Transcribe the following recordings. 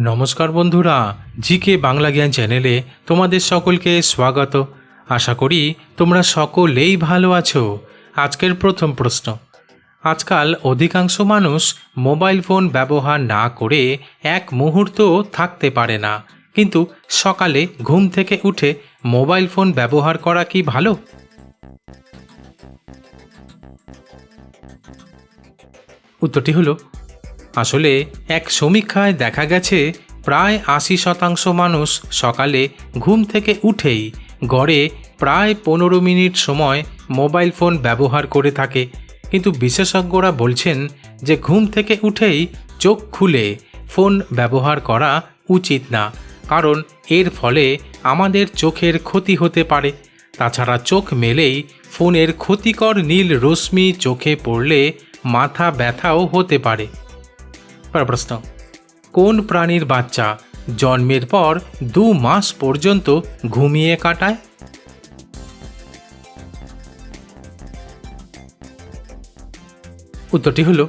নমস্কার বন্ধুরা, জিকে বাংলা জ্ঞান চ্যানেলে তোমাদের সকলকে স্বাগত। আশা করি তোমরা সকলেই ভালো আছো। আজকের প্রথম প্রশ্ন। আজকাল অধিকাংশ মানুষ মোবাইল ফোন ব্যবহার না করে এক মুহূর্ত থাকতে পারে না। কিন্তু সকালে ঘুম থেকে উঠে মোবাইল ফোন ব্যবহার করা কি ভালো? উত্তরটি হলো আসলে এক সমীক্ষায় দেখা গেছে, প্রায় আশি শতাংশ মানুষ সকালে ঘুম থেকে উঠেই গড়ে প্রায় পনেরো মিনিট সময় মোবাইল ফোন ব্যবহার করে থাকে। কিন্তু বিশেষজ্ঞরা বলছেন যে ঘুম থেকে উঠেই চোখ খুলে ফোন ব্যবহার করা উচিত না, কারণ এর ফলে আমাদের চোখের ক্ষতি হতে পারে। তাছাড়া চোখ মেলেই ফোনের ক্ষতিকর নীল রশ্মি চোখে পড়লে মাথা ব্যথাও হতে পারে। পর প্রশ্ন কোন প্রাণীর বাচ্চা জন্মের পর দু মাস পর্যন্ত ঘুমিয়ে কাটায়? উত্তরটি হলো,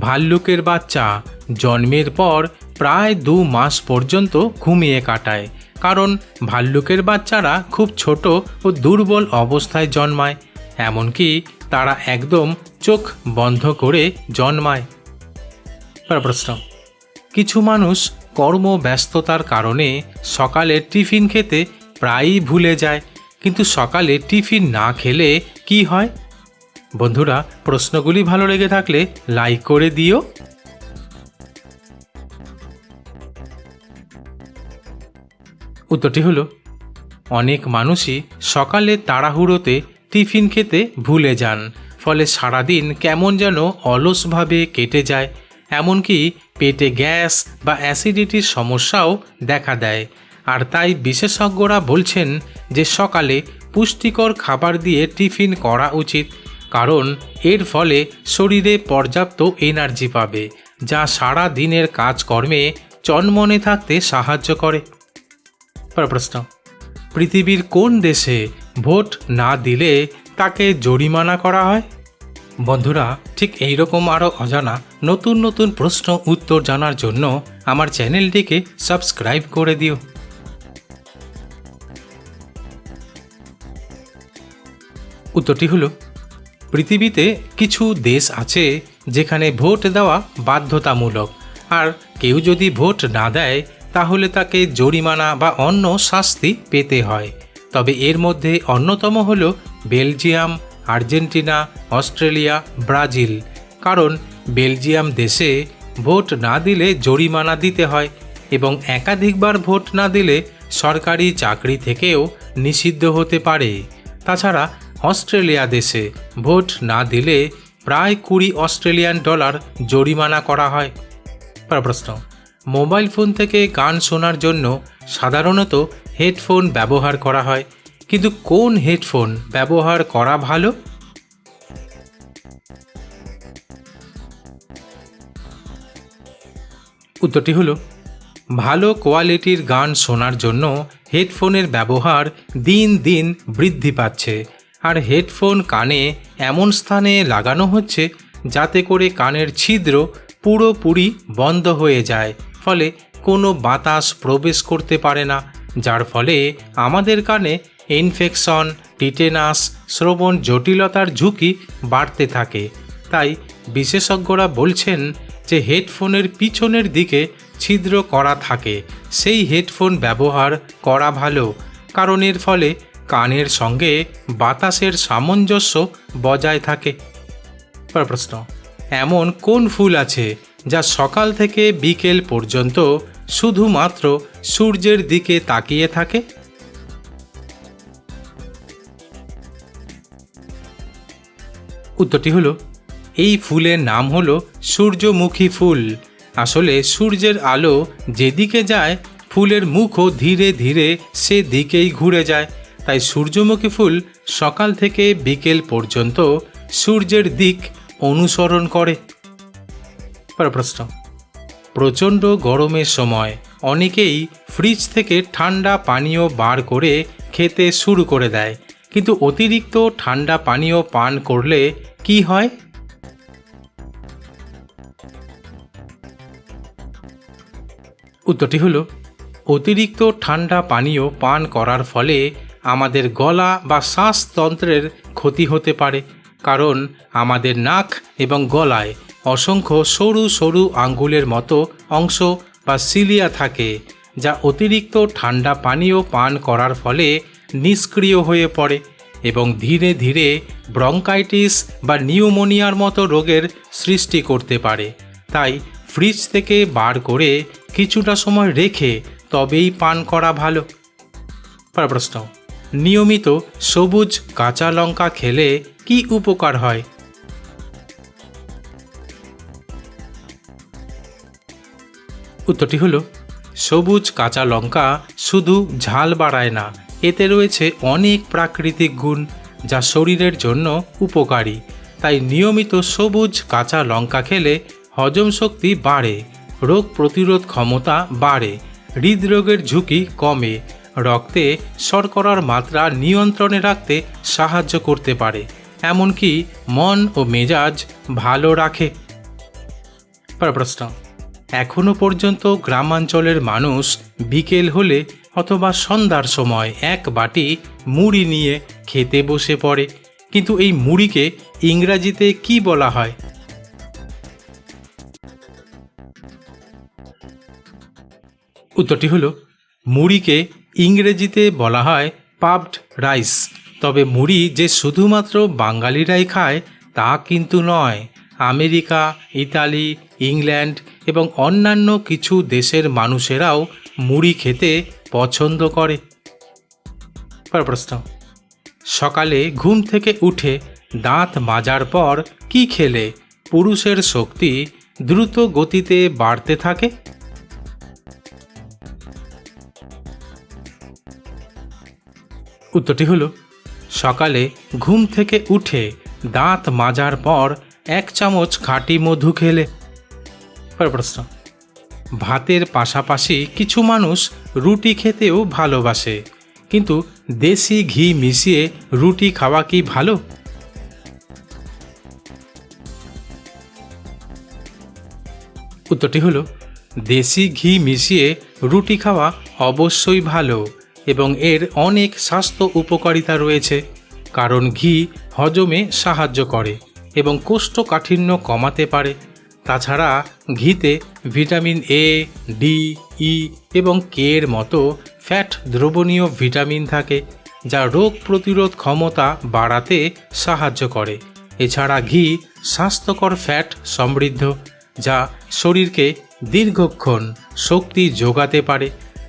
ভাল্লুকের বাচ্চা জন্মের পর প্রায় দু মাস পর্যন্ত ঘুমিয়ে কাটায়, কারণ ভাল্লুকের বাচ্চারা খুব ছোট ও দুর্বল অবস্থায় জন্মায়, এমনকি তারা একদম চোখ বন্ধ করে জন্মায়। প্রশ্ন। কিছু মানুষ কর্মব্যস্ততার কারণে সকালে টিফিন খেতে প্রায়ই ভুলে যায়, কিন্তু সকালে টিফিন না খেলে কি হয়? বন্ধুরা, প্রশ্নগুলি ভালো লেগে থাকলে লাইক করে দিও। উত্তরটি হলো, অনেক মানুষই সকালে তাড়াহুড়োতে টিফিন খেতে ভুলে যান, ফলে সারাদিন কেমন যেন অলসভাবে কেটে যায়। এমনকি পেটে গ্যাস বা অ্যাসিডিটির সমস্যাও দেখা দেয়। আর তাই বিশেষজ্ঞরা বলছেন যে সকালে পুষ্টিকর খাবার দিয়ে টিফিন করা উচিত, কারণ এর ফলে শরীরে পর্যাপ্ত এনার্জি পাবে, যা সারা দিনের কাজকর্মে চনমনে থাকতে সাহায্য করে। পর প্রশ্ন পৃথিবীর কোন দেশে ভোট না দিলে তাকে জরিমানা করা হয়? বন্ধুরা ঠিক এইরকম আরও অজানা নতুন নতুন প্রশ্ন উত্তর জানার জন্য আমার চ্যানেলটিকে সাবস্ক্রাইব করে দিও। উত্তরটি হলো, পৃথিবীতে কিছু দেশ আছে যেখানে ভোট দেওয়া বাধ্যতামূলক আর কেউ যদি ভোট না দেয়, তাহলে তাকে জরিমানা বা অন্য শাস্তি পেতে হয়। তবে এর মধ্যে অন্যতম হল বেলজিয়াম আর্জেন্টিনা, অস্ট্রেলিয়া, ব্রাজিল। কারণ বেলজিয়াম দেশে ভোট না দিলে জরিমানা দিতে হয় এবং একাধিকবার ভোট না দিলে সরকারি চাকরি থেকেও নিষিদ্ধ হতে পারে। তাছাড়া অস্ট্রেলিয়া দেশে ভোট না দিলে প্রায় কুড়ি অস্ট্রেলিয়ান ডলার জরিমানা করা হয়। প্রশ্ন, মোবাইল ফোন থেকে গান শোনার জন্য সাধারণত হেডফোন ব্যবহার করা হয়। কিন্তু কোন হেডফোন ব্যবহার করা ভালো? উত্তরটি হলো, ভালো কোয়ালিটির গান শোনার জন্য হেডফোনের ব্যবহার দিন দিন বৃদ্ধি পাচ্ছে। আর হেডফোন কানে এমন স্থানে লাগানো হচ্ছে যাতে করে কানের ছিদ্র পুরোপুরি বন্ধ হয়ে যায়। ফলে কোনো বাতাস প্রবেশ করতে পারে না, যার ফলে আমাদের কানে ইনফেকশন, টিটেনাস, শ্রবণ জটিলতার ঝুঁকি বাড়তে থাকে। তাই বিশেষজ্ঞরা বলছেন যে হেডফোনের পিছনের দিকে ছিদ্র করা থাকে। সেই হেডফোন ব্যবহার করা ভালো, কারণ এর ফলে কানের সঙ্গে বাতাসের সামঞ্জস্য বজায় থাকে। প্রশ্ন, এমন কোন ফুল আছে যা সকাল থেকে বিকেল পর্যন্ত শুধুমাত্র সূর্যের দিকে তাকিয়ে থাকে? উত্তরটি হলো, এই ফুলের নাম হলো সূর্যমুখী ফুল। আসলে সূর্যের আলো যেদিকে যায়, ফুলের মুখও ধীরে ধীরে সে দিকেই ঘুরে যায়। তাই সূর্যমুখী ফুল সকাল থেকে বিকেল পর্যন্ত সূর্যের দিক অনুসরণ করে। প্রশ্ন, প্রচণ্ড গরমের সময় অনেকেই ফ্রিজ থেকে ঠান্ডা পানীয় বার করে খেতে শুরু করে দেয়। কিন্তু অতিরিক্ত ঠান্ডা পানীয় পান করলে কি হয়? উত্তরটি হলো, অতিরিক্ত ঠান্ডা পানীয় পান করার ফলে আমাদের গলা বা শ্বাসতন্ত্রের ক্ষতি হতে পারে, কারণ আমাদের নাক এবং গলায় অসংখ্য সরু সরু আঙ্গুলের মতো অংশ বা সিলিয়া থাকে, যা অতিরিক্ত ঠান্ডা পানীয় পান করার ফলে নিষ্ক্রিয় হয়ে পড়ে এবং ধীরে ধীরে ব্রঙ্কাইটিস বা নিউমোনিয়ার মতো রোগের সৃষ্টি করতে পারে। তাই ফ্রিজ থেকে বার করে কিছুটা সময় রেখে তবেই পান করা ভালো। প্রশ্ন, নিয়মিত সবুজ কাঁচা লঙ্কা খেলে কি উপকার হয়? উত্তরটি হলো, সবুজ কাঁচা লঙ্কা শুধু ঝাল বাড়ায় না এতে রয়েছে অনেক প্রাকৃতিক গুণ যা শরীরের জন্য উপকারী। তাই নিয়মিত সবুজ কাঁচা লঙ্কা খেলে হজম শক্তি বাড়ে, রোগ প্রতিরোধ ক্ষমতা বাড়ে, হৃদরোগের ঝুঁকি কমে, রক্তে শর্করার মাত্রা নিয়ন্ত্রণে রাখতে সাহায্য করতে পারে, এমনকি মন ও মেজাজ ভালো রাখে। প্রশ্ন। এখনও পর্যন্ত গ্রামাঞ্চলের মানুষ বিকেল হলে অথবা সন্ধ্যার সময় এক বাটি মুড়ি নিয়ে খেতে বসে পড়ে। কিন্তু এই মুড়িকে ইংরাজিতে কি বলা হয়? উত্তরটি হলো, মুড়িকে ইংরেজিতে বলা হয় পাবড রাইস। তবে মুড়ি যে শুধুমাত্র বাঙালিরাই খায় তা কিন্তু নয়। আমেরিকা, ইতালি, ইংল্যান্ড এবং অন্যান্য কিছু দেশের মানুষেরাও মুড়ি খেতে পছন্দ করে। প্রশ্ন। সকালে ঘুম থেকে উঠে দাঁত মাজার পর কি খেলে পুরুষের শক্তি দ্রুত গতিতে বাড়তে থাকে? উত্তরটি হলো, সকালে ঘুম থেকে উঠে দাঁত মাজার পর এক চামচ খাঁটি মধু খেলে। পরের প্রশ্ন। ভাতের পাশাপাশি কিছু মানুষ রুটি খেতেও ভালোবাসে, কিন্তু দেশি ঘি মিশিয়ে রুটি খাওয়া কি ভালো? উত্তরটি হলো, দেশি ঘি মিশিয়ে রুটি খাওয়া অবশ্যই ভালো এবং এর অনেক স্বাস্থ্য উপকারিতা রয়েছে, কারণ ঘি হজমে সাহায্য করে এবং কোষ্ঠকাঠিন্য কমাতে পারে। তাছাড়া ঘিতে ভিটামিন এ ডি ই এবং কে এর মতো ফ্যাট দ্রবণীয় ভিটামিন থাকে, যা রোগ প্রতিরোধ ক্ষমতা বাড়াতে সাহায্য করে। এছাড়া ঘি স্বাস্থ্যকর ফ্যাট সমৃদ্ধ, যা শরীরকে দীর্ঘক্ষণ শক্তি যোগাতে পারে।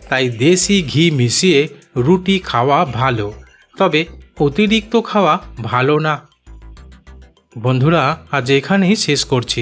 তাই দেশি ঘি মিশিয়ে রুটি খাওয়া ভালো, তবে অতিরিক্ত খাওয়া ভালো না। বন্ধুরা, আজ এখানেই শেষ করছি।